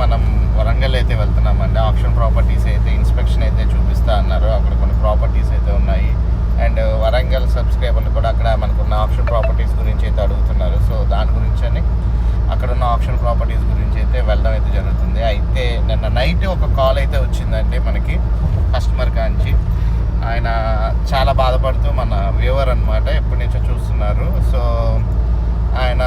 మనం వరంగల్ అయితే వెళ్తున్నామండి ఆప్షన్ ప్రాపర్టీస్ అయితే ఇన్స్పెక్షన్ అయితే చూపిస్తా అన్నారు. అక్కడ కొన్ని ప్రాపర్టీస్ అయితే ఉన్నాయి. అండ్ వరంగల్ సబ్స్క్రైబర్లు కూడా అక్కడ మనకున్న ఆప్షన్ ప్రాపర్టీస్ గురించి అయితే అడుగుతున్నారు. సో దాని గురించి అని అక్కడ ఉన్న ఆప్షన్ ప్రాపర్టీస్ గురించి అయితే వెళ్ళడం అయితే జరుగుతుంది. అయితే నిన్న నైట్ ఒక కాల్ అయితే వచ్చిందండి మనకి కస్టమర్ కాంచి. ఆయన చాలా బాధపడుతూ మన వ్యూవర్ అనమాట ఎప్పటి నుంచో చూస్తున్నారు. సో ఆయన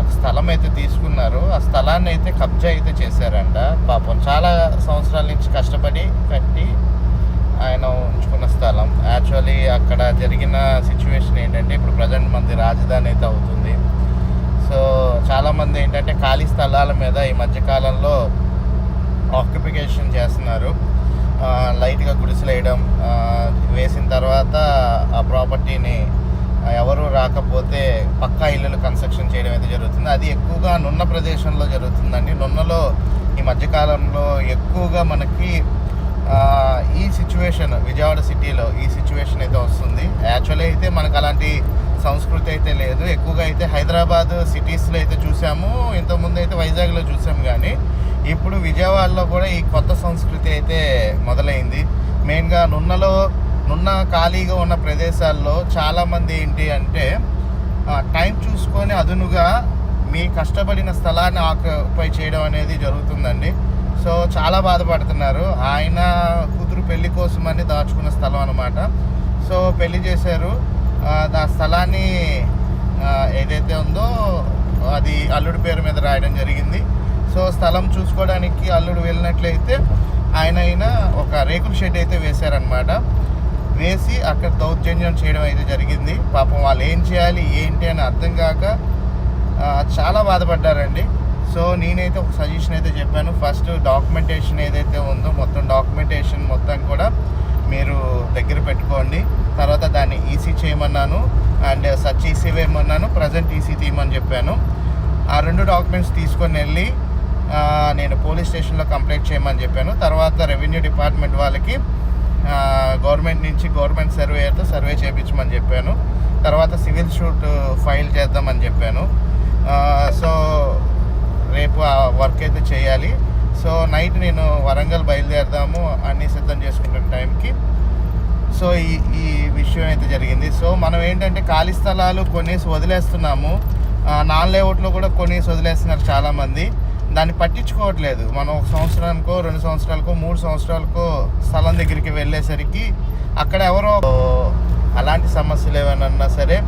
ఒక స్థలం అయితే తీసుకున్నారు. ఆ స్థలం స్థలాన్ని అయితే కబ్జా అయితే చేశారంట. పాపం చాలా సంవత్సరాల నుంచి కష్టపడి కట్టి ఆయన ఉంచుకున్న స్థలం. యాక్చువల్లీ అక్కడ జరిగిన సిచ్యువేషన్ ఏంటంటే ఇప్పుడు ప్రజెంట్ మంది రాజధాని అయితే అవుతుంది. సో చాలామంది ఏంటంటే ఖాళీ స్థలాల మీద ఈ మధ్యకాలంలో ఆక్యుపికేషన్ చేస్తున్నారు. లైట్గా గుడిసెలు వేయడం వేసిన తర్వాత ఆ ప్రాపర్టీని ఎవరు రాకపోతే పక్కా ఇల్లులు కన్స్ట్రక్షన్ చేయడం అయితే జరుగుతుంది. అది ఎక్కువగా నున్న ప్రదేశంలో జరుగుతుందండి. నున్నలో ఈ మధ్యకాలంలో ఎక్కువగా మనకి ఈ సిచ్యువేషన్ విజయవాడ సిటీలో ఈ సిచ్యువేషన్ అయితే వస్తుంది. యాక్చువల్లీ అయితే మనకు అలాంటి సంస్కృతి అయితే లేదు. ఎక్కువగా అయితే హైదరాబాద్ సిటీస్లో అయితే చూసాము. ఇంతకుముందు అయితే వైజాగ్లో చూసాము కానీ ఇప్పుడు విజయవాడలో కూడా ఈ కొత్త సంస్కృతి అయితే మొదలైంది. మెయిన్గా నున్నలో ఉన్న ఖాళీగా ఉన్న ప్రదేశాల్లో చాలామంది ఏంటి అంటే టైం చూసుకొని అదునుగా మీ కష్టపడిన స్థలాన్ని ఆక్యుపై చేయడం అనేది జరుగుతుందండి. సో చాలా బాధపడుతున్నారు. ఆయన కూతురు పెళ్ళి కోసమని దాచుకున్న స్థలం అనమాట సో పెళ్ళి చేశారు. ఆ, దా స్థలాన్ని ఏదైతే ఉందో అది అల్లుడి పేరు మీద రాయడం జరిగింది. సో స్థలం చూసుకోవడానికి అల్లుడు వెళ్ళినట్లయితే ఆయన అయినా ఒక రేకుల షెడ్ అయితే వేశారనమాట వేసి అక్కడ దౌర్జన్యం చేయడం అయితే జరిగింది. పాపం వాళ్ళు ఏం చేయాలి ఏంటి అని అర్థం కాక చాలా బాధపడ్డారండి. సో నేనైతే ఒక సజెషన్ అయితే చెప్పాను. ఫస్ట్ డాక్యుమెంటేషన్ ఏదైతే ఉందో మొత్తం డాక్యుమెంటేషన్ మొత్తం కూడా మీరు దగ్గర పెట్టుకోండి. తర్వాత దాన్ని ఈసీ చేయమన్నాను. అండ్ సచ్ ఈసీ వేయమన్నాను. ప్రజెంట్ ఈసీ తీయమని చెప్పాను. ఆ రెండు డాక్యుమెంట్స్ తీసుకొని వెళ్ళి నేను పోలీస్ స్టేషన్లో కంప్లైంట్ చేయమని చెప్పాను. తర్వాత రెవెన్యూ డిపార్ట్మెంట్ వాళ్ళకి గవర్నమెంట్ నుంచి గవర్నమెంట్ సర్వేయర్తో సర్వే చేయించమని చెప్పాను. తర్వాత సివిల్ షూట్ ఫైల్ చేద్దామని చెప్పాను. సో రేపు ఆ వర్క్ అయితే చేయాలి. సో నైట్ నేను వరంగల్ బయలుదేరదాము అన్నీ సిద్ధం చేసుకుంటున్న టైంకి. సో ఈ ఈ విషయం అయితే జరిగింది. సో మనం ఏంటంటే ఖాళీ స్థలాలు కొనేసి వదిలేస్తున్నాము. నాన్ లేఅవుట్లో కూడా కొనేసి వదిలేస్తున్నారు చాలామంది. దాన్ని పట్టించుకోవట్లేదు. మనం ఒక సంవత్సరానికో రెండు సంవత్సరాలకో మూడు సంవత్సరాలకో స్థలం దగ్గరికి వెళ్ళేసరికి అక్కడ ఎవరో అలాంటి సమస్యలు ఏమైనా సరే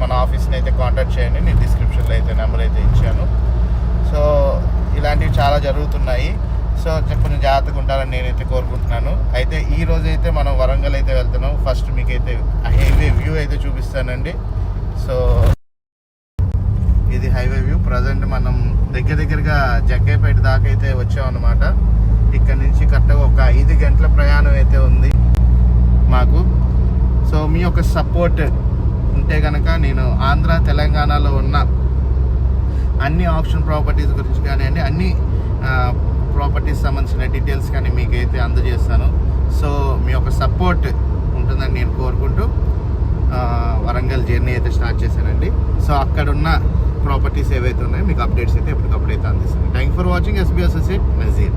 మన ఆఫీస్ని అయితే కాంటాక్ట్ చేయండి. నేను డిస్క్రిప్షన్లో అయితే నెంబర్ అయితే ఇచ్చాను. సో ఇలాంటివి చాలా జరుగుతున్నాయి. సో కొంచెం జాగ్రత్తగా ఉంటారని నేనైతే కోరుకుంటున్నాను. అయితే ఈ రోజైతే అయితే మనం వరంగల్ అయితే వెళ్తున్నాం. ఫస్ట్ మీకైతే హైవే వ్యూ అయితే చూపిస్తానండి. సో ప్రజెంట్ మనం దగ్గర దగ్గరగా జగ్గైపేట దాకా అయితే వచ్చాం అనమాట ఇక్కడ నుంచి కరెక్ట్గా ఒక ఐదు గంటల ప్రయాణం అయితే ఉంది మాకు. సో మీ యొక్క సపోర్ట్ ఉంటే కనుక నేను ఆంధ్ర తెలంగాణలో ఉన్న అన్ని ఆప్షన్ ప్రాపర్టీస్ గురించి కానివ్వండి అన్ని ప్రాపర్టీస్ సంబంధించిన డీటెయిల్స్ కానీ మీకైతే అందజేస్తాను. సో మీ యొక్క సపోర్ట్ ఉంటుందని నేను కోరుకుంటూ వరంగల్ జర్నీ అయితే స్టార్ట్ చేశానండి. సో అక్కడున్న ప్రాపర్టీస్ ఏవైతే ఉన్నాయో మీకు అప్డేట్స్ అయితే ఎప్పటికప్పుడు అయితే అందిస్తాను thank for watching SBSSA Nazir